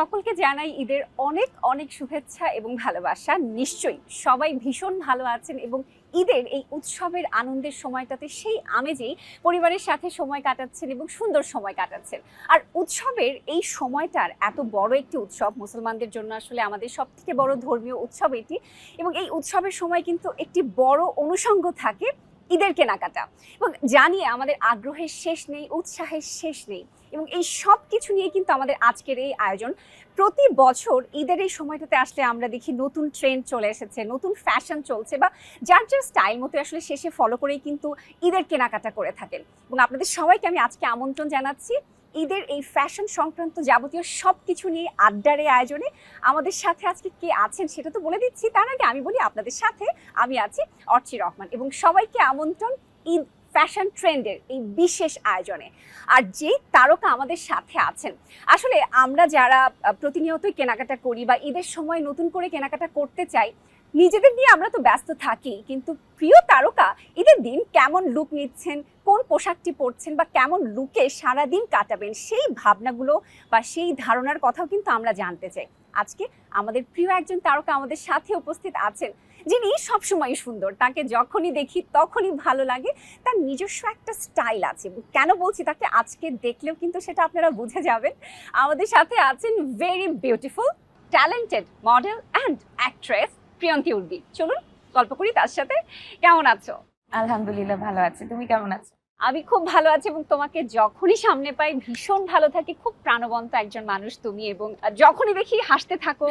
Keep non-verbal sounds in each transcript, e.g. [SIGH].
সকলকে জানাই ঈদের অনেক অনেক শুভেচ্ছা এবং ভালোবাসা। নিশ্চয়ই সবাই ভীষণ ভালো আছেন এবং ঈদের এই উৎসবের আনন্দের সময়টাতে সেই আমেজেই পরিবারের সাথে সময় কাটাচ্ছেন এবং সুন্দর সময় কাটাচ্ছেন। আর উৎসবের এই সময়টার এত বড় একটি উৎসব, মুসলমানদের জন্য আসলে আমাদের সব থেকে বড় ধর্মীয় উৎসব এটি এবং এই উৎসবের সময় কিন্তু একটি বড় অনুষঙ্গ থাকে ঈদের কেনাকাটা। এবং জানিয়ে আমাদের আগ্রহের শেষ নেই, উৎসাহের শেষ নেই। এবং এই সব কিছু নিয়ে কিন্তু আমাদের আজকের এই আয়োজন। প্রতি বছর ঈদের এই সময়টাতে আসলে আমরা দেখি নতুন ট্রেন্ড চলে এসেছে, নতুন ফ্যাশন চলছে বা যার যার স্টাইল মতো আসলে শেষে ফলো করেই কিন্তু ঈদের কেনাকাটা করে থাকেন। এবং আপনাদের সবাইকে আমি আজকে আমন্ত্রণ জানাচ্ছি, ঈদের এই ফ্যাশন সংক্রান্ত যাবতীয় সব কিছু নিয়ে আড্ডার এই আয়োজনে। আমাদের সাথে আজকে কে আছেন সেটা তো বলে দিচ্ছি, তার আগে আমি বলি আপনাদের সাথে আমি আছি অর্চি রহমান। এবং সবাইকে আমন্ত্রণ, ঈদ ফ্যাশন ট্রেন্ডের এই বিশেষ আয়োজনে। আর যে তারকা আমাদের সাথে আছেন, আসলে আমরা যারা প্রতিনিয়তই কেনাকাটা করি বা ঈদের সময় নতুন করে কেনাকাটা করতে চাই, নিজেদের নিয়ে আমরা তো ব্যস্ত থাকি, কিন্তু প্রিয় তারকা ঈদের দিন কেমন লুক নিচ্ছেন, কোন পোশাকটি পরছেন বা কেমন লুকে সারাদিন কাটাবেন, সেই ভাবনাগুলো বা সেই ধারণার কথাও কিন্তু আমরা জানতে চাই। আজকে আমাদের প্রিয় একজন তারকা আমাদের সাথে উপস্থিত আছেন যিনি সবসময় সুন্দর তাকে যখনই দেখি তখনই ভালো লাগে তার নিজস্ব একটা স্টাইল আছে। কেন বলছি তাকে? আজকে দেখলেও কিন্তু সেটা আপনারা বুঝে যাবেন। আমাদের সাথে আছেন very beautiful talented model and actress Priyanti Urbi চলুন গল্প করি তার সাথে। কেমন আছো? আলহামদুলিল্লাহ ভালো আছি। তুমি কেমন আছো? আমি খুব ভালো আছি এবং তোমাকে যখনই সামনে পাই ভীষণ ভালো থাকি। খুব প্রাণবন্ত একজন মানুষ তুমি এবং যখনই দেখি হাসতে থাকো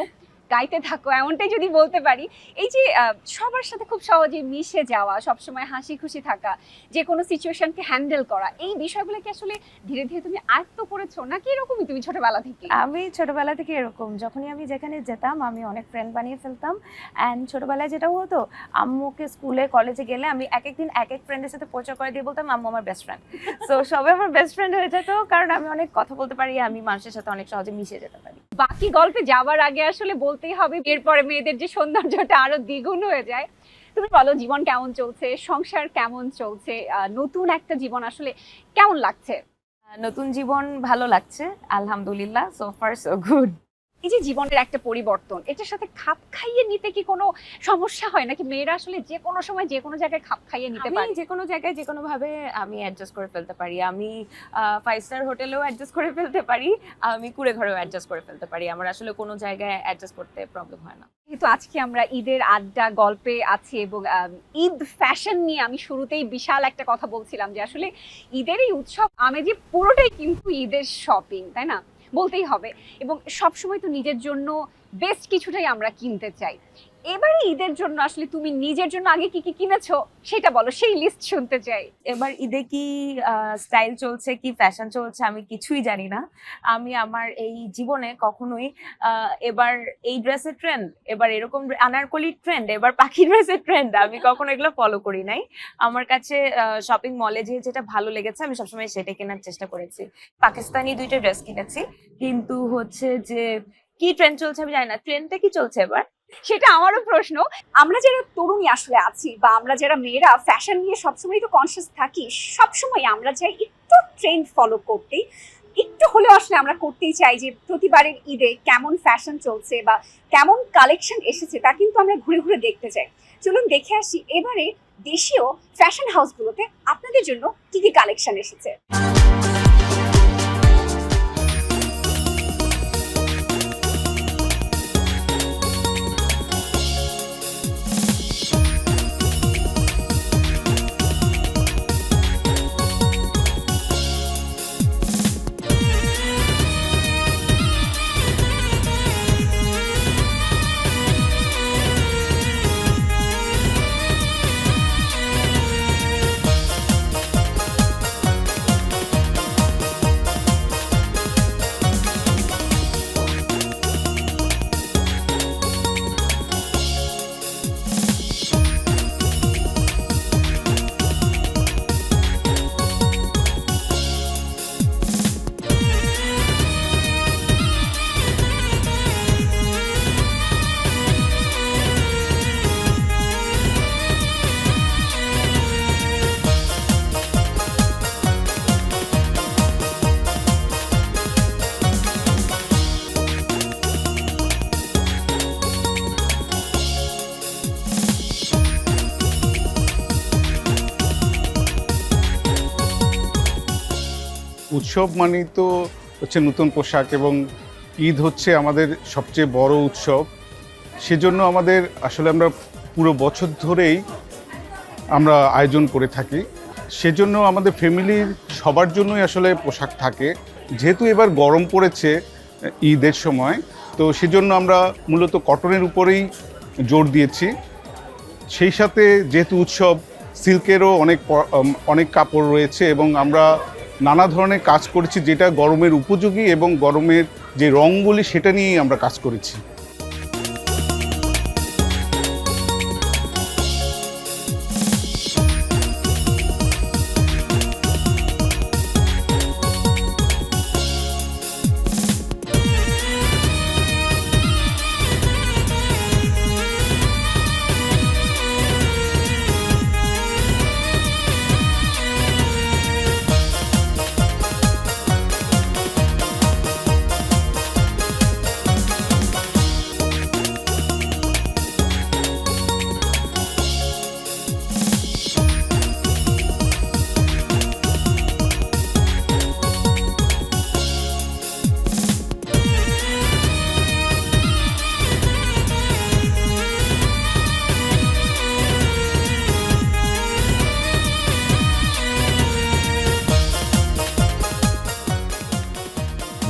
গাইতে থাকো এমনটাই যদি বলতে পারি। এই যে সবার সাথে খুব সহজে মিশে যাওয়া সবসময় হাসি খুশি থাকা যে কোনো সিচুয়েশনকে হ্যান্ডেল করা এই বিষয়গুলোকে আসলে ধীরে ধীরে তুমি আয়ত্ত করেছ? নাকি এরকমই তুমি ছোটবেলা থেকে? আমি ছোটবেলা থেকে এরকম। যখনই আমি যেখানে যেতাম আমি অনেক ফ্রেন্ড বানিয়ে ফেলতাম। অ্যান্ড ছোটবেলায় যেটা হতো আম্মুকে স্কুলে কলেজে গেলে আমি এক এক দিন এক এক ফ্রেন্ডের সাথে পরিচয় করে দিয়ে বলতাম আম্মু আমার বেস্ট ফ্রেন্ড সো সবাই আমার বেস্ট ফ্রেন্ড হয়ে যেত কারণ আমি অনেক কথা বলতে পারি আমি মানুষের সাথে অনেক সহজে মিশে যেতে পারি। বাকি গল্পে যাওয়ার আগে আসলে বলতেই হবে। এরপরে মেয়েদের যে সৌন্দর্যটা আরও দ্বিগুণ হয়ে যায়। তুমি বলো, জীবন কেমন চলছে? সংসার কেমন চলছে? নতুন একটা জীবন আসলে কেমন লাগছে? নতুন জীবন ভালো লাগছে, আলহামদুলিল্লাহ সো ফার সো গুড এই যে জীবনের একটা পরিবর্তন এটার সাথে খাপ খাইয়ে নিতে কি কোনো সমস্যা হয়? নাকি মেয়েরা আসলে যে কোনো সময় যে কোনো জায়গায় খাপ খাইয়ে নিতে পারে? যে কোনো জায়গায় যে কোনো ভাবে আমি অ্যাডজাস্ট করে ফেলতে পারি। আমি ফাইভ স্টার হোটেলেও অ্যাডজাস্ট করে ফেলতে পারি আমি কুড়ে ঘরেও অ্যাডজাস্ট করে ফেলতে পারি। আমার আসলে কোনো জায়গায় অ্যাডজাস্ট করতে প্রবলেম হয় না। যেহেতু আজকে আমরা ঈদের আড্ডা গল্পে আছি এবং ঈদ ফ্যাশন নিয়ে আমি শুরুতেই বিশাল একটা কথা বলছিলাম যে আসলে ঈদের এই উৎসব আমেজে পুরোটাই কিন্তু ঈদের শপিং তাই না? বলতেই হবে। এবং সবসময় তো নিজের জন্য বেস্ট কিছুটাই আমরা কিনতে চাই। এবারে ঈদের জন্য আসলে তুমি নিজের জন্য আগে কি কি কিনেছো সেটা বলো, সেই লিস্ট শুনতে চাই। এবার ঈদে কি স্টাইল চলছে, কি ফ্যাশন চলছে আমি কিছুই জানি না। আমি আমার এই জীবনে কখনোই এবার এই ড্রেসের ট্রেন্ড এবার এরকম আনারকলি ট্রেন্ড এবার পাখি ড্রেসের ট্রেন্ড আমি কখনো এগুলো ফলো করি নাই। আমার কাছে শপিং মলে যে যেটা ভালো লেগেছে আমি সবসময় সেটা কেনার চেষ্টা করেছি। পাকিস্তানি দুইটা ড্রেস কিনেছি, কিন্তু হচ্ছে যে কি ট্রেন্ড চলছে আমি জানি না ট্রেন্ডটা কি চলছে এবার? সেটা আমারও প্রশ্ন। আমরা যারা তরুণী আসলে আছি বা আমরা যারা মেয়েরা ফ্যাশন নিয়ে সবসময় তো কনসিয়াস থাকি, সবসময় আমরা চাই একটু ট্রেন্ড ফলো করতেই। একটু হলেও আসলে আমরা করতেই চাই যে প্রতিবারের ঈদে কেমন ফ্যাশন চলছে বা কেমন কালেকশন এসেছে তা কিন্তু আমরা ঘুরে ঘুরে দেখতে চাই। চলুন দেখে আসি, এবারে দেশীয় ফ্যাশন হাউসগুলোতে আপনাদের জন্য কি কি কালেকশন এসেছে? উৎসব মানেই তো হচ্ছে নতুন পোশাক এবং ঈদ হচ্ছে আমাদের সবচেয়ে বড় উৎসব। সেজন্য আমাদের আসলে আমরা পুরো বছর ধরেই আমরা আয়োজন করে থাকি। সেজন্য আমাদের ফ্যামিলির সবার জন্যই আসলে পোশাক থাকে। যেহেতু এবার গরম পড়েছে ঈদের সময়, তো সেজন্য আমরা মূলত কটনের উপরেই জোর দিয়েছি। সেই সাথে যেহেতু উৎসব, সিল্কেরও অনেক অনেক কাপড় রয়েছে এবং আমরা নানা ধরনের কাজ করেছি যেটা গরমের উপযোগী এবং গরমের যে রঙগুলি, সেটা নিয়েই আমরা কাজ করেছি।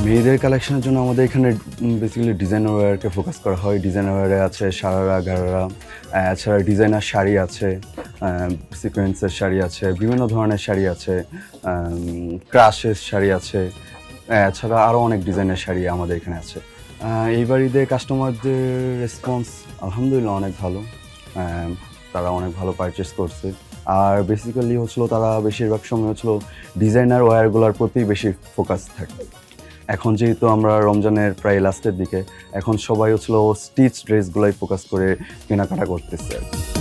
মেয়েদের কালেকশনের জন্য আমাদের এখানে বেসিক্যালি ডিজাইনার ওয়্যারকে ফোকাস করা হয়। ডিজাইনার ওয়্যারে আছে সারারা, গারারা এছাড়া ডিজাইনার শাড়ি আছে সিকোয়েন্সের শাড়ি আছে, বিভিন্ন ধরনের শাড়ি আছে ক্রাশের শাড়ি আছে এছাড়া আরও অনেক ডিজাইনের শাড়ি আমাদের এখানে আছে। এইবার ঈদে কাস্টমারদের রেসপন্স আলহামদুলিল্লাহ অনেক ভালো। তারা অনেক ভালো পারচেস করছে। আর বেসিক্যালি হচ্ছিল তারা বেশিরভাগ সময় হচ্ছিল ডিজাইনার ওয়্যারগুলোর প্রতি বেশি ফোকাস থাকে। এখন যেহেতু আমরা রমজানের প্রায় লাস্টের দিকে, এখন সবাই হচ্ছিল স্টিচ ড্রেসগুলোই ফোকাস করে কেনাকাটা করতেছে আর কি।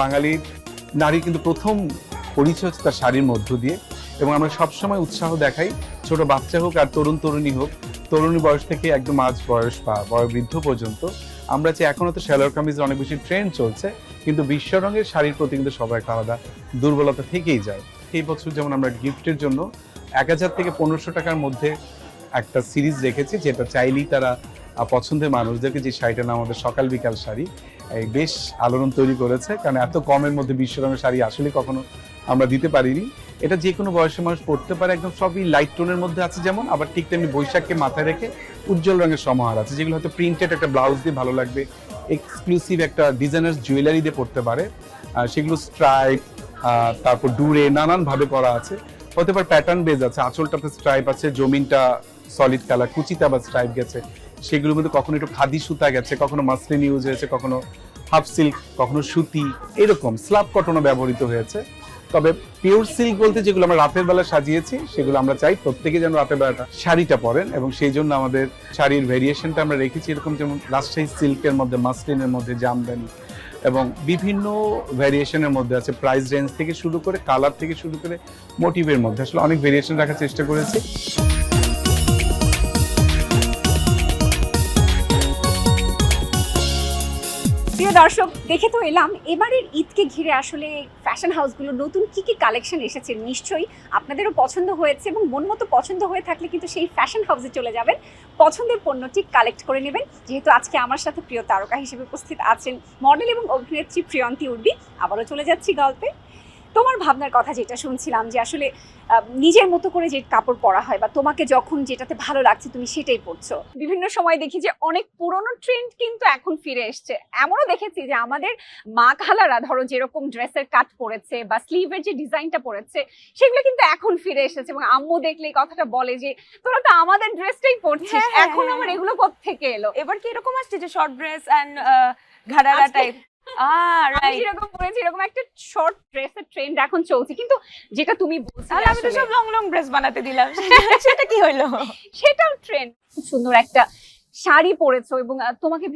বাঙালির নারী কিন্তু প্রথম পরিচয় হচ্ছে তার শাড়ির মধ্য দিয়ে এবং আমরা সবসময় উৎসাহ দেখাই, ছোট বাচ্চা হোক আর তরুণ তরুণী হোক, তরুণী বয়স থেকে একদম মাঝ বয়স বা বয়োবৃদ্ধ পর্যন্ত। আমরা যে এখনও তো শ্যালোর কামিজের অনেক বেশি ট্রেন্ড চলছে, কিন্তু বিশ্ব রঙের শাড়ির প্রতি কিন্তু সবার একটা আলাদা দুর্বলতা থেকেই যায়। এই বছর যেমন আমরা গিফটের জন্য এক হাজার থেকে পনেরোশো টাকার মধ্যে একটা সিরিজ রেখেছি, যেটা চাইলেই তারা পছন্দের মানুষদেরকে যে শাড়িটা নাম আমাদের সকাল বিকাল শাড়ি, এই বেশ আলোড়ন তৈরি করেছে। কারণ এত কমের মধ্যে বিশ্ব রঙের শাড়ি আসলে কখনো আমরা দিতে পারিনি। এটা যে কোনো বয়সের মানুষ পড়তে পারে, একদম সবই লাইট টোনের মধ্যে আছে যেমন, আবার ঠিক তেমনি বৈশাখকে মাথায় রেখে উজ্জ্বল রঙের সমাহার আছে, যেগুলো হয়তো প্রিন্টেড একটা ব্লাউজ দিয়ে ভালো লাগবে। এক্সক্লুসিভ একটা ডিজাইনার জুয়েলারি দিয়ে পড়তে পারে। সেগুলো স্ট্রাইপ তারপর ডুরে নানান ভাবে করা আছে। হতে পারে প্যাটার্ন বেজ আছে, আঁচলটাতে স্ট্রাইপ আছে, জমিনটা সলিড কালার কুচিতে আবার স্ট্রাইপ গেছে। সেগুলোর মধ্যে কখনো একটু খাদি সুতা গেছে, কখনো মাসলিন ইউজ হয়েছে, কখনো হাফ সিল্ক, কখনো সুতি, এরকম স্ল্যাব কটনও ব্যবহৃত হয়েছে। তবে পিওর সিল্ক বলতে যেগুলো আমরা রাতের বেলা সাজিয়েছি, সেগুলো আমরা চাই প্রত্যেকে যেন রাতের বেলাটা শাড়িটা পরেন এবং সেই জন্য আমাদের শাড়ির ভেরিয়েশনটা আমরা রেখেছি, এরকম যেমন রাজশাহী সিল্কের মধ্যে, মাসলিনের মধ্যে, জামদানি এবং বিভিন্ন ভ্যারিয়েশনের মধ্যে আছে প্রাইস রেঞ্জ থেকে শুরু করে কালার থেকে শুরু করে মোটিভের মধ্যে। আসলে অনেক ভেরিয়েশন রাখার চেষ্টা করেছি। প্রিয় দর্শক, দেখে তো এলাম, এবারের ঈদকে ঘিরে আসলে ফ্যাশন হাউসগুলো নতুন কি কি কালেকশন এসেছে নিশ্চয়ই আপনাদেরও পছন্দ হয়েছে এবং মন মতো পছন্দ হয়ে থাকলে কিন্তু সেই ফ্যাশন হাউসে চলে যাবেন। পছন্দের পণ্যটি কালেক্ট করে নেবেন। যেহেতু আজকে আমার সাথে প্রিয় তারকা হিসেবে উপস্থিত আছেন মডেল এবং অভিনেত্রী প্রিয়ন্তী উর্বি, আবারও চলে যাচ্ছি গল্পে। তোমার ভাবনার কথা যেটা শুনছিলাম যে আসলে নিজের মতো করে যে কাপড় পরা হয় বা তোমাকে যখন যেটাতে ভালো লাগছে তুমি সেটাই পরছো। বিভিন্ন সময় দেখি যে অনেক পুরনো ট্রেন্ড কিন্তু এখন ফিরে এসছে। এমনও দেখেছি যে আমাদের মা খালারা ধরো যেরকম ড্রেসের কাট পরেছে বা স্লিভের যে ডিজাইনটা পরেছে সেগুলো কিন্তু এখন ফিরে এসেছে এবং আম্মু দেখলে কথাটা বলে যে তোরা তো আমাদের ড্রেসটাই পরছিস হ্যাঁ, হ্যাঁ, এখন হ্যাঁ, আমার। এগুলো থেকে এলো? এবার কি এরকম আসছে যে শর্ট ড্রেস অ্যান্ড ঘাড়ারা টাইপ আমি রাইট যেরকম পরেছি এরকম একটা শর্ট ড্রেসের ট্রেন্ড এখন চলছে। কিন্তু যেটা তুমি বলছিলে আমি তো আসলে- সব লং লং ড্রেস বানাতে দিলাম। [LAUGHS] সেটা কি সেটাও ট্রেন্ড খুব সুন্দর একটা শাড়ি পরেছো এবং তোমাকে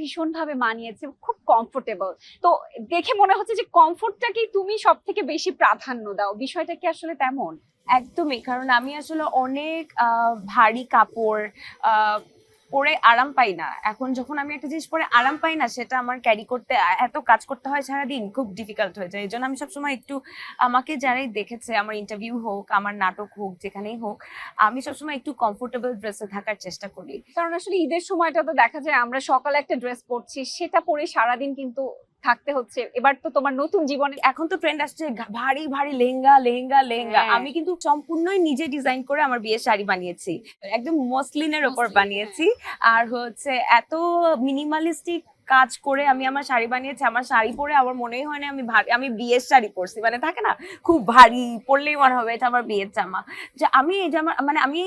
মানিয়েছে খুব কমফোর্টেবল তো দেখে মনে হচ্ছে যে কমফোর্টটাকেই তুমি সব থেকে বেশি প্রাধান্য দাও। বিষয়টা কি আসলে তেমন? একদমই কারণ আমি আসলে অনেক আহ, ভারী কাপড় আহ, পরে আরাম পাই না। এখন যখন আমি একটা জিনিস পরে আরাম পাই না, সেটা আমার ক্যারি করতে, এত কাজ করতে হয় সারাদিন, খুব ডিফিকাল্ট হয়ে যায়। এই জন্য আমি সবসময় একটু আমাকে যারাই দেখেছে, আমার ইন্টারভিউ হোক, আমার নাটক হোক, যেখানেই হোক, আমি সবসময় একটু কমফোর্টেবল ড্রেসে থাকার চেষ্টা করি। কারণ আসলে ঈদের সময়টা তো দেখা যায়, আমরা সকালে একটা ড্রেস পরছি, সেটা পরে সারাদিন কিন্তু থাকতে হচ্ছে। এবার তো তোমার নতুন জীবনে এখন তো ট্রেন্ড আসছে ভারী ভারী লেহেঙ্গা লেহেঙ্গা লেহেঙ্গা। হ্যাঁ। আমি কিন্তু সম্পূর্ণই নিজে ডিজাইন করে আমার বিয়ের শাড়ি বানিয়েছি। একদম মসলিনের ওপর বানিয়েছি। আর হচ্ছে এত মিনিমালিস্টিক কাজ করে আমি আমার শাড়ি বানিয়েছি আমার শাড়ি পরে আমার মনেই হয় না আমি ভারী আমি বিয়ের শাড়ি পরছি। মানে থাকে না খুব ভারী পরলেই মনে হবে এটা আমার বিয়ের জামা। যে আমি এই জামা মানে আমি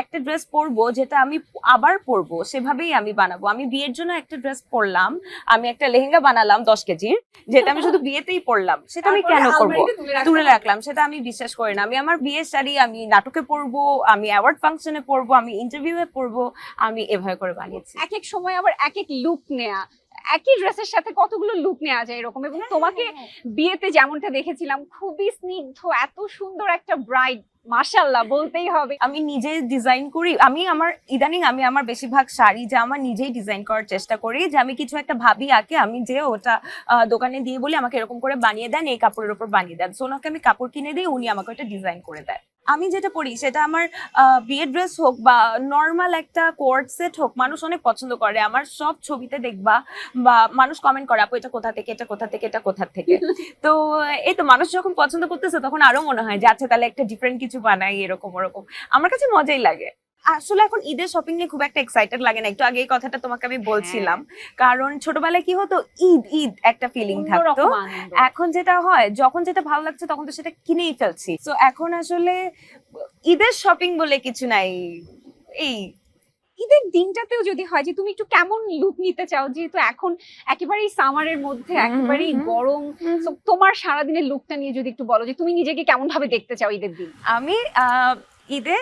একটা ড্রেস পরবো যেটা আমি আবার পরবো সেভাবেই আমি বানাবো। আমি বিয়ের জন্য একটা ড্রেস পরলাম আমি একটা লেহেঙ্গা বানালাম দশ কেজির যেটা আমি শুধু বিয়েতেই পরলাম সেটা আমি কেন করব তুলে তুলে রাখলাম সেটা আমি বিশ্বাস করি না। আমি আমার বিয়ের শাড়ি আমি নাটকে পরবো আমি অ্যাওয়ার্ড ফাংশনে পরবো আমি ইন্টারভিউয়ে পরবো আমি এভাবে করে বানিয়েছি। এক এক সময় আবার এক এক লুক নেয়া। একই ড্রেসের সাথে কতগুলো লুক নেওয়া যায় এরকম এবং তোমাকে বিয়েতে যেমনটা দেখেছিলাম খুবই স্নিগ্ধ এত সুন্দর একটা ব্রাইড মাশাল্লাহ বলতেই হবে। আমি নিজে ডিজাইন করি আমি আমার ইদানিং আমি আমার বেশিরভাগ শাড়ি যে আমার নিজেই ডিজাইন করার চেষ্টা করি যে আমি কিছু একটা ভাবি আঁকে আমি যে ওটা দোকানে দিয়ে বলি আমাকে এরকম করে বানিয়ে দেন এই কাপড়ের ওপর বানিয়ে দেন। সোনাকে আমি কাপড় কিনে দিই উনি আমাকে ওটা ডিজাইন করে দেয় আমি যেটা পড়ি সেটা আমার বিয়ে ড্রেস হোক বা নর্মাল একটা কোয়ার্ড সেট হোক মানুষ অনেক পছন্দ করে। আমার সব ছবিতে দেখবা বা মানুষ কমেন্ট করে আপু এটা কোথা থেকে? এটা কোথা থেকে? এটা কোথা থেকে? [LAUGHS] তো এই তো মানুষ যখন পছন্দ করতেছে তখন আরও মনে হয় যে আচ্ছা তাহলে একটা ডিফারেন্ট কিছু বানাই এরকম ওরকম। আমার কাছে মজাই লাগে। আসলে এখন ঈদের শপিং নিয়ে খুব একটা এক্সাইটেড লাগে না। একটু আগে এই কথাটা তোমাকে আমি বলছিলাম। কারণ ছোটবেলায় কি হতো? ঈদ ঈদ একটা ফিলিং থাকতো। এখন যেটা হয় যখন যেটা ভালো লাগছে তখন তো সেটা কিনেই ফেলছি। তো এখন আসলে ঈদের শপিং বলে কিছু নাই। এই ঈদের দিনটাতেও যদি হয় যে তুমি একটু কেমন লুক নিতে চাও যেহেতু এখন একেবারেই সামারের মধ্যে একেবারেই। গরম। তোমার সারাদিনের লুকটা নিয়ে যদি একটু বলো যে তুমি নিজেকে কেমন ভাবে দেখতে চাও ঈদের দিন? আমি আহ, ঈদে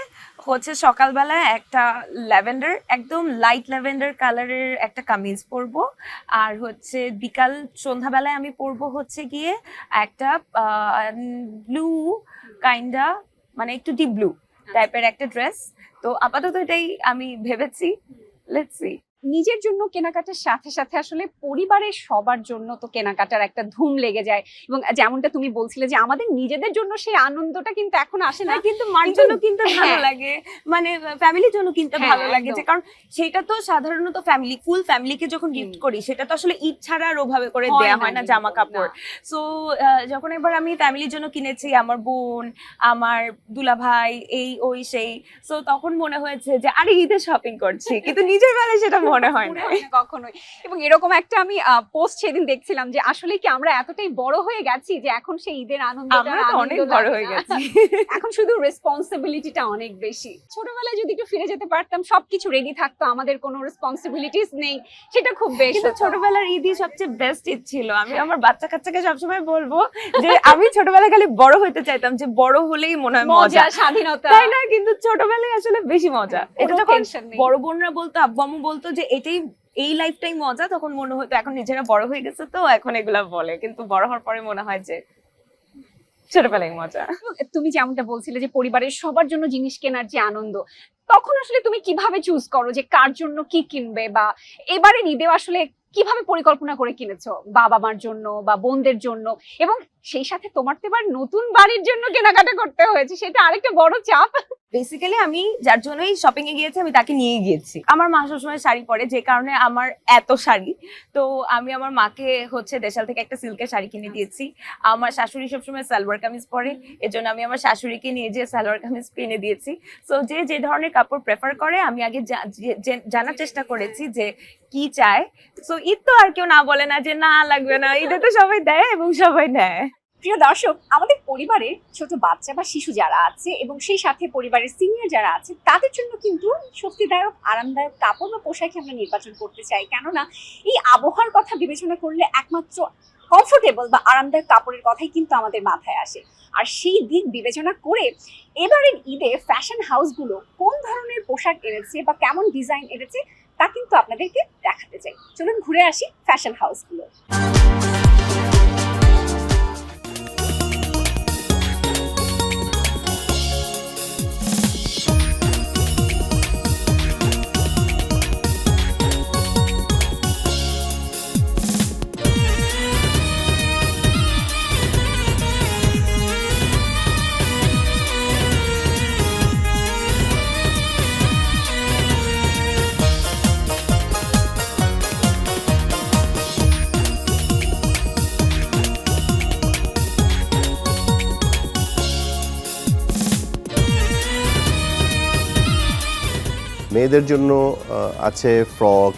হচ্ছে সকালবেলা একটা ল্যাভেন্ডার একদম লাইট ল্যাভেন্ডার কালারের একটা কামিজ পরব। আর হচ্ছে বিকাল সন্ধ্যাবেলায় আমি পরবো হচ্ছে গিয়ে একটা ব্লু কাইন্ডা মানে একটু ডিপ ব্লু টাইপের একটা ড্রেস তো আপাতত এটাই আমি ভেবেছি। লেটস সি নিজের জন্য কেনাকাটার সাথে সাথে আসলে পরিবারের সবার জন্য তো কেনাকাটার একটা ধুম লেগে যায়। এবং যেমনটা তুমি বলছিলে যে আমাদের নিজেদের জন্য সেই আনন্দটা কিন্তু এখন আসে না। না কিন্তু মার জন্য কিনতে ভালো হ্যাঁ। লাগে। মানে ফ্যামিলির জন্য কিনতে হ্যাঁ, ভালো লাগে যে কারণ সেটা তো সাধারণত ফ্যামিলি ফুল ফ্যামিলিকে যখন গিফট করি সেটা তো আসলে ঈদ ছাড়া আর ওভাবে করে হয় দেয়া হয় না জামা কাপড়। সো যখন এবার আমি ফ্যামিলির জন্য কিনেছি আমার বোন আমার দুলা ভাই এই ওই সেই সো তখন মনে হয়েছে যে আরে ঈদে শপিং করছি। কিন্তু নিজের বেলায় সেটা মনে হয় না কখনোই। এবং এরকম একটা আমি পোস্ট সেদিন দেখছিলাম যে আসলে কি আমরা এতটাই বড় হয়ে গেছি যে এখন সেই ঈদের আনন্দ আমরা তো অনেক বড় হয়ে গেছি। [LAUGHS] এখন শুধু রেসপন্সিবিলিটিটা অনেক বেশি। ছোটবেলায় যদি একটু ফিরে যেতে পারতাম সবকিছু রেডি থাকতো আমাদের কোনো রেসপন্সিবিলিটিস নেই। সেটা খুব বেশ কিন্তু ছোটবেলার ঈদই সবচেয়ে বেস্ট ঈদ ছিল। আমি আমার বাচ্চা কাচ্চাকে সবসময় বলব যে আমি ছোটবেলায় খালি বড় হইতে চাইতাম যে বড় হলেই মনে হয় মজা। স্বাধীনতা। তাই না? কিন্তু ছোটবেলায় আসলে বেশি মজা। এটা যখন বড় বোনরা বলতো আব্বু আম্মু বলতো যে এটাই, এই লাইফটাই মজা, তখন মনে হতো এখন নিজেরা বড় হয়ে গেছে তো, এখন এগুলা বলে। কিন্তু বড় হওয়ার পরে মনে হয় যে, ছোটবেলায় মজা। তুমি যেমনটা বলছিলে যে, পরিবারের সবার জন্য জিনিস কেনার যে আনন্দ, তখন আসলে তুমি কীভাবে চুজ করো যে, কার জন্য কি কিনবে বা এবারে ঈদেও আসলে কীভাবে পরিকল্পনা করে কিনেছো? বাবা মার জন্য বা বোনদের জন্য? এবং সেই সাথে তোমার তো এবার নতুন বাড়ির জন্য কেনাকাটা করতে হয়েছে, সেটা আরেকটা বড় চাপ। বেসিক্যালি আমি যার জন্যই শপিং এ গিয়েছি, আমি তাকে নিয়ে গিয়েছি। আমার মা সবসময় শাড়ি পরে, যে কারণে আমার এত শাড়ি। তো আমি আমার মাকে হচ্ছে দেশাল থেকে একটা সিল্কের শাড়ি কিনে দিয়েছি। আমার শাশুড়ি সবসময় সালোয়ার কামিজ পরে, এজন্য আমি আমার শাশুড়িকে নিয়ে যেয়ে সালোয়ার কামিজ কিনে দিয়েছি। সো যে যে ধরনের কাপড় প্রেফার করে, আমি আগে জানার চেষ্টা করেছি যে কি চায়। সো ঈদ তো আর কেউ না বলে না যে, না, লাগবে না। ঈদে তো সবাই দেয় এবং সবাই নেয়। প্রিয় দর্শক, আমাদের পরিবারে ছোট বাচ্চা বা শিশু যারা আছে এবং সেই সাথে পরিবারের সিনিয়র যারা আছে, তাদের জন্য কিন্তু স্বস্তিদায়ক, আরামদায়ক কাপড় বা পোশাকই আমরা নির্বাচন করতে চাই। কেননা এই আবহাওয়ার কথা বিবেচনা করলে একমাত্র কমফোর্টেবল বা আরামদায়ক কাপড়ের কথাই কিন্তু আমাদের মাথায় আসে। আর সেই দিক বিবেচনা করে এবারের ঈদে ফ্যাশন হাউসগুলো কোন ধরনের পোশাক এনেছে বা কেমন ডিজাইন এনেছে তা কিন্তু আপনাদেরকে দেখাতে চাই। চলুন ঘুরে আসি ফ্যাশন হাউসগুলো মেয়েদের জন্য আছে ফ্রক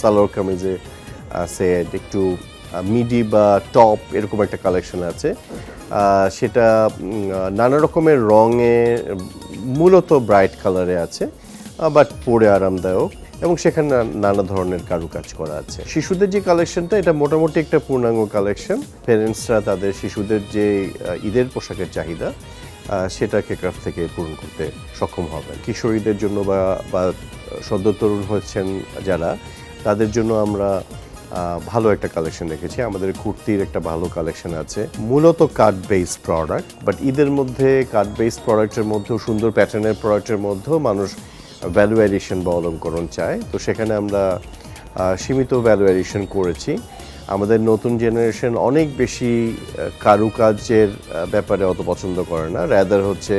সালোয়ার কামিজে আছে একটু মিডি বা টপ এরকম একটা কালেকশন আছে। সেটা নানা রকমের রঙে মূলত ব্রাইট কালারে আছে বাট পরে আরামদায়ক এবং সেখানে নানা ধরনের কারুকাজ করা আছে। শিশুদের যে কালেকশনটা, এটা মোটামুটি একটা পূর্ণাঙ্গ কালেকশন। প্যারেন্টসরা তাদের শিশুদের যে ঈদের পোশাকের চাহিদা সেটাকে ক্রাফট থেকে পূরণ করতে সক্ষম হবেন। কিশোরীদের জন্য বা বা, সদ্য তরুণ হচ্ছেন যারা, তাদের জন্য আমরা ভালো একটা কালেকশন রেখেছি। আমাদের কুর্তির একটা ভালো কালেকশন আছে। মূলত কাট বেস প্রোডাক্ট বাট ঈদের মধ্যে কাট বেস প্রোডাক্টের মধ্যেও, সুন্দর প্যাটার্নের প্রোডাক্টের মধ্যেও মানুষ ভ্যালু অ্যাডিশন বা অলঙ্করণ চায়। তো সেখানে আমরা সীমিত ভ্যালু অ্যাডিশন করেছি। আমাদের নতুন জেনারেশন অনেক বেশি কারুকাজের ব্যাপারে অত পছন্দ করে না। র্যাদার হচ্ছে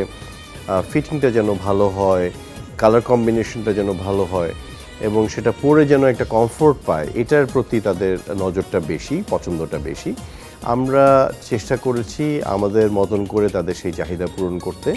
ফিটিংটা যেন ভালো হয় কালার কম্বিনেশনটা যেন ভালো হয়, এবং সেটা পরে যেন একটা কমফোর্ট পায়, এটার প্রতি তাদের নজরটা বেশি, পছন্দটা বেশি। আমরা চেষ্টা করেছি আমাদের মতন করে তাদের সেই চাহিদা পূরণ করতে।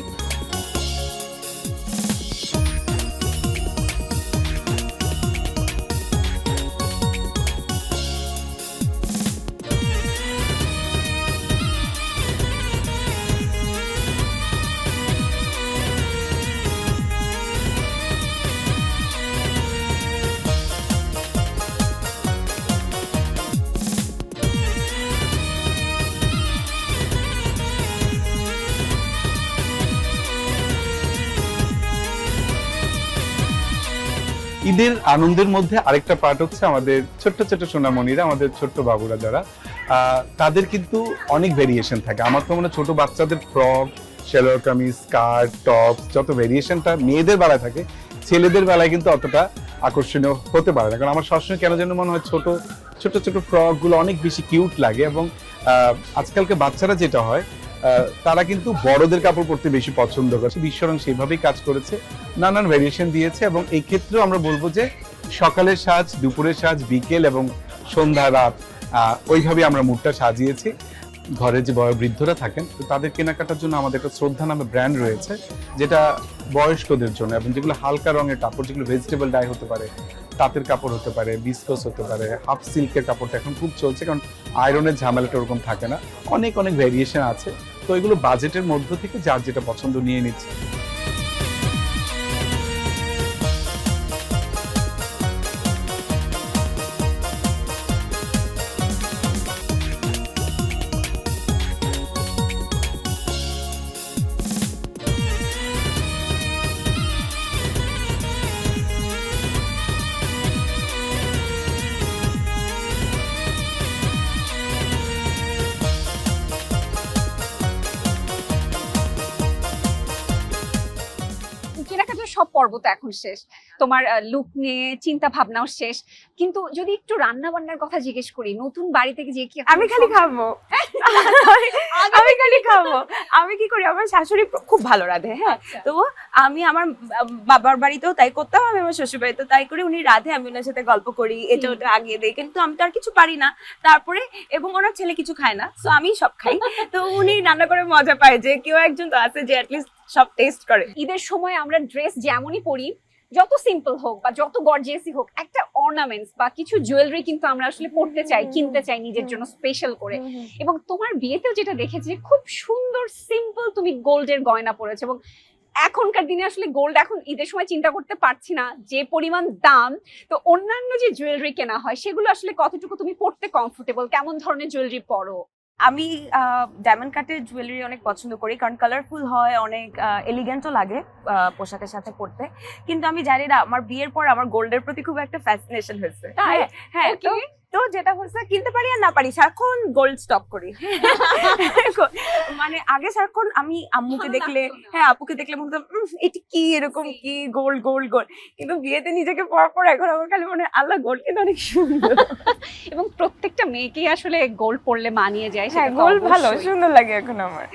ঈদের আনন্দের মধ্যে আরেকটা পার্ট হচ্ছে আমাদের ছোট্ট ছোট্ট সোনামণিরা, আমাদের ছোট্ট বাবুরা যারা তাদের কিন্তু অনেক ভেরিয়েশন থাকে। আমার তো মনে ছোট বাচ্চাদের frock salwar kameez skirt top যত ভেরিয়েশনটা মেয়েদের বেলায় থাকে, ছেলেদের বেলায় কিন্তু অতটা আকর্ষণীয় হতে পারে না। কারণ আমার সবসময় কেন যেন মনে হয় ছোট ছোট ছোট ফ্রকগুলো অনেক বেশি কিউট লাগে এবং আজকালকে বাচ্চারা যেটা হয় তারা কিন্তু বড়দের কাপড় পরতে বেশি পছন্দ করে। বিশ্বরং সেইভাবেই কাজ করেছে, নানান ভেরিয়েশন দিয়েছে এবং এই ক্ষেত্রেও আমরা বলব যে সকালের সাজ, দুপুরের সাজ, বিকেল এবং সন্ধ্যা রাত ওইভাবে আমরা মুডটা সাজিয়েছি। ঘরে যে বয়োবৃদ্ধরা থাকেন, তো তাদের কেনাকাটার জন্য আমাদের একটা শ্রদ্ধা নামে ব্র্যান্ড রয়েছে, যেটা বয়স্কদের জন্য এবং যেগুলো হালকা রঙের কাপড়, যেগুলো ভেজিটেবল ডাই হতে পারে তাঁতের কাপড় হতে পারে বিস্কোস হতে পারে হাফ সিল্কের কাপড়টা এখন খুব চলছে, কারণ আয়রনের ঝামেলাটা ওরকম থাকে না। অনেক অনেক ভ্যারিয়েশন আছে। তো এগুলো বাজেটের মধ্য থেকে যার যেটা পছন্দ নিয়ে নিচ্ছে। পর্ব তো এখন শেষ। তোমার লুক নিয়ে চিন্তা ভাবনাও শেষ। কিন্তু যদি একটু রান্না বান্নার কথা জিজ্ঞেস করি নতুন বাড়ি থেকে যে কি আমি খালি খাব। [LAUGHS] আমি খালি খাব। আমি কি করি আমার শাশুড়ি খুব ভালো রাঁধে হ্যাঁ? আচ্ছা। তো আমি আমার বাবার বাড়িতেও তাই করতাম আমি আমার শ্বশুর বাড়িতেও তাই করি। উনি রাধে আমি ওনার সাথে গল্প করি এটা ওটা আগিয়ে দেয় কিন্তু আমি তো আর কিছু পারি না। তারপরে এবং ওনার ছেলে কিছু খায় না তো আমি সব খাই। তো উনি রান্না করে মজা পায় যে কেউ একজন তো আছে যে অ্যাটলিস্ট সব টেস্ট করে। ঈদের সময় আমরা ড্রেস যেমনই পরি যত সিম্পল হোক বা যত গর্জিয়াসই হোক একটা অর্নামেন্টস বা কিছু জুয়েলারি কিন্তু আমরা আসলে পড়তে চাই কিনতে চাই নিজের জন্য স্পেশাল করে। এবং তোমার বিয়েতেও যেটা দেখেছি খুব সুন্দর সিম্পল তুমি গোল্ডের গয়না পরেছো এবং এখনকার দিনে আসলে গোল্ড এখন ঈদের সময় চিন্তা করতে পারছি না যে পরিমাণ দাম। তো অন্যান্য যে জুয়েলারি কেনা হয় সেগুলো আসলে কতটুকু তুমি পড়তে কমফোর্টেবল কেমন ধরনের জুয়েলারি পরো? আমি ডায়মন্ড কাটের জুয়েলারি অনেক পছন্দ করি কারণ কালারফুল হয় অনেক এলিগেন্টও লাগে আহ, পোশাকের সাথে পরতে। কিন্তু আমি জানি না আমার বিয়ের পর আমার গোল্ডের প্রতি খুব একটা ফ্যাসিনেশন হয়েছে? হ্যাঁ, হ্যাঁ তো যেটা হচ্ছে কিনতে পারি আর না পারি সারাক্ষণ গোল্ড স্টক করি। [LAUGHS] মানে আগে সারাক্ষণ আমি আম্মুকে দেখলে হ্যাঁ আপুকে দেখলে মনে হতো এটি কি এরকম কি গোল্ড গোল্ড গোল্ড কিন্তু বিয়েতে নিজেকে পর পর এখন আমার খালি মনে হয়, আল্লাহ গোল্ড কিন্তু অনেক সুন্দর। [LAUGHS] এবং প্রত্যেকটা মেয়েকেই আসলে গোল্ড পরলে মানিয়ে যায় হ্যাঁ গোল্ড ভালো সুন্দর লাগে এখন আমার।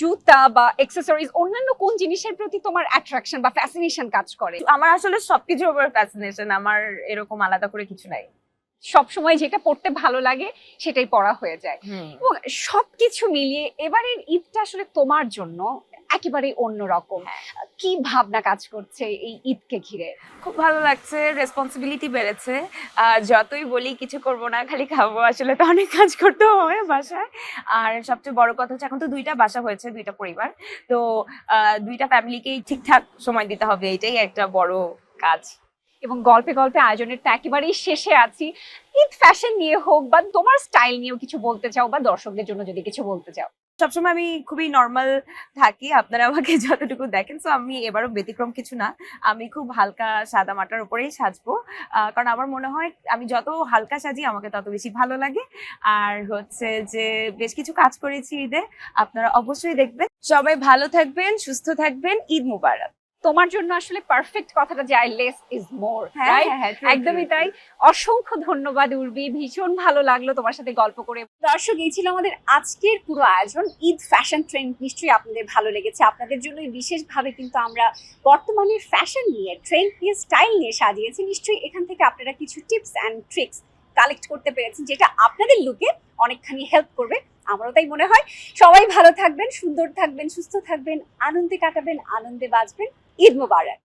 জুতা বা এক্সেসরিজ অন্যান্য কোন জিনিসের প্রতি তোমার অ্যাট্রাকশন বা ফ্যাসিনেশন কাজ করে? আমার আসলে সবকিছুর উপর ফ্যাসিনেশন আমার এরকম আলাদা করে কিছু নাই। সব সময় যেটা পড়তে ভালো লাগে সেটাই পড়া হয়ে যায়। এবং সবকিছু মিলিয়ে এবারের ঈদটা আসলে তোমার জন্য একেবারে অন্যরকম। কি ভাবনা কাজ করছে এই ঈদকে ঘিরে? খুব ভালো লাগছে রেসপন্সিবিলিটি বেড়েছে। যতই বলি কিছু করব না খালি খাব আসলে তো অনেক কাজ করতে হবে বাসায়। আর সবচেয়ে বড় কথা হচ্ছে এখন তো দুইটা বাসা হয়েছে দুইটা পরিবার। তো আহ, দুইটা ফ্যামিলিকেই ঠিকঠাক সময় দিতে হবে এটাই একটা বড় কাজ। এবং গল্পে গল্পে আয়োজনের তো একেবারেই শেষে আছি। ঈদ ফ্যাশন নিয়ে হোক বা তোমার স্টাইল নিয়েও কিছু বলতে চাও বা দর্শকদের জন্য যদি কিছু বলতে চাও। সবসময় আমি খুবই নর্মাল থাকি, আপনারা আমাকে [LAUGHS] যতটুকু দেখেন তো আমি এবারও ব্যতিক্রম কিছু না। আমি খুব হালকা সাদা মাটার উপরেই সাজবো কারণ আমার মনে হয় আমি যত হালকা সাজি, আমাকে তত বেশি ভালো লাগে। আর হচ্ছে যে বেশ কিছু কাজ করেছি ঈদে, আপনারা অবশ্যই দেখবেন। সবাই ভালো থাকবেন, সুস্থ থাকবেন, ঈদ মুবারক। তোমার জন্য আসলে পারফেক্ট কথাটা যায় লেস ইজ মোর একদমই তাই। অসংখ্য ধন্যবাদ উর্বি। ভীষণ ভালো লাগল তোমার সাথে গল্প করে। দর্শক এই ছিল আমাদের আজকের পুরো আয়োজন। ঈদ ফ্যাশন ট্রেন্ড নিশ্চয়ই আপনাদের ভালো লেগেছে। আপনাদের জন্য বিশেষভাবে কিন্তু আমরা বর্তমানের ফ্যাশন নিয়ে ট্রেন্ড নিয়ে স্টাইল নিয়ে সাজিয়েছি। নিশ্চয়ই এখান থেকে আপনারা কিছু টিপস অ্যান্ড ট্রিক্স কালেক্ট করতে পেরেছেন যেটা আপনাদের লুকে অনেকখানি হেল্প করবে। আমারও তাই মনে হয়। সবাই ভালো থাকবেন সুন্দর থাকবেন সুস্থ থাকবেন আনন্দে কাটাবেন আনন্দে বাঁচবেন। ঈদ মোবারক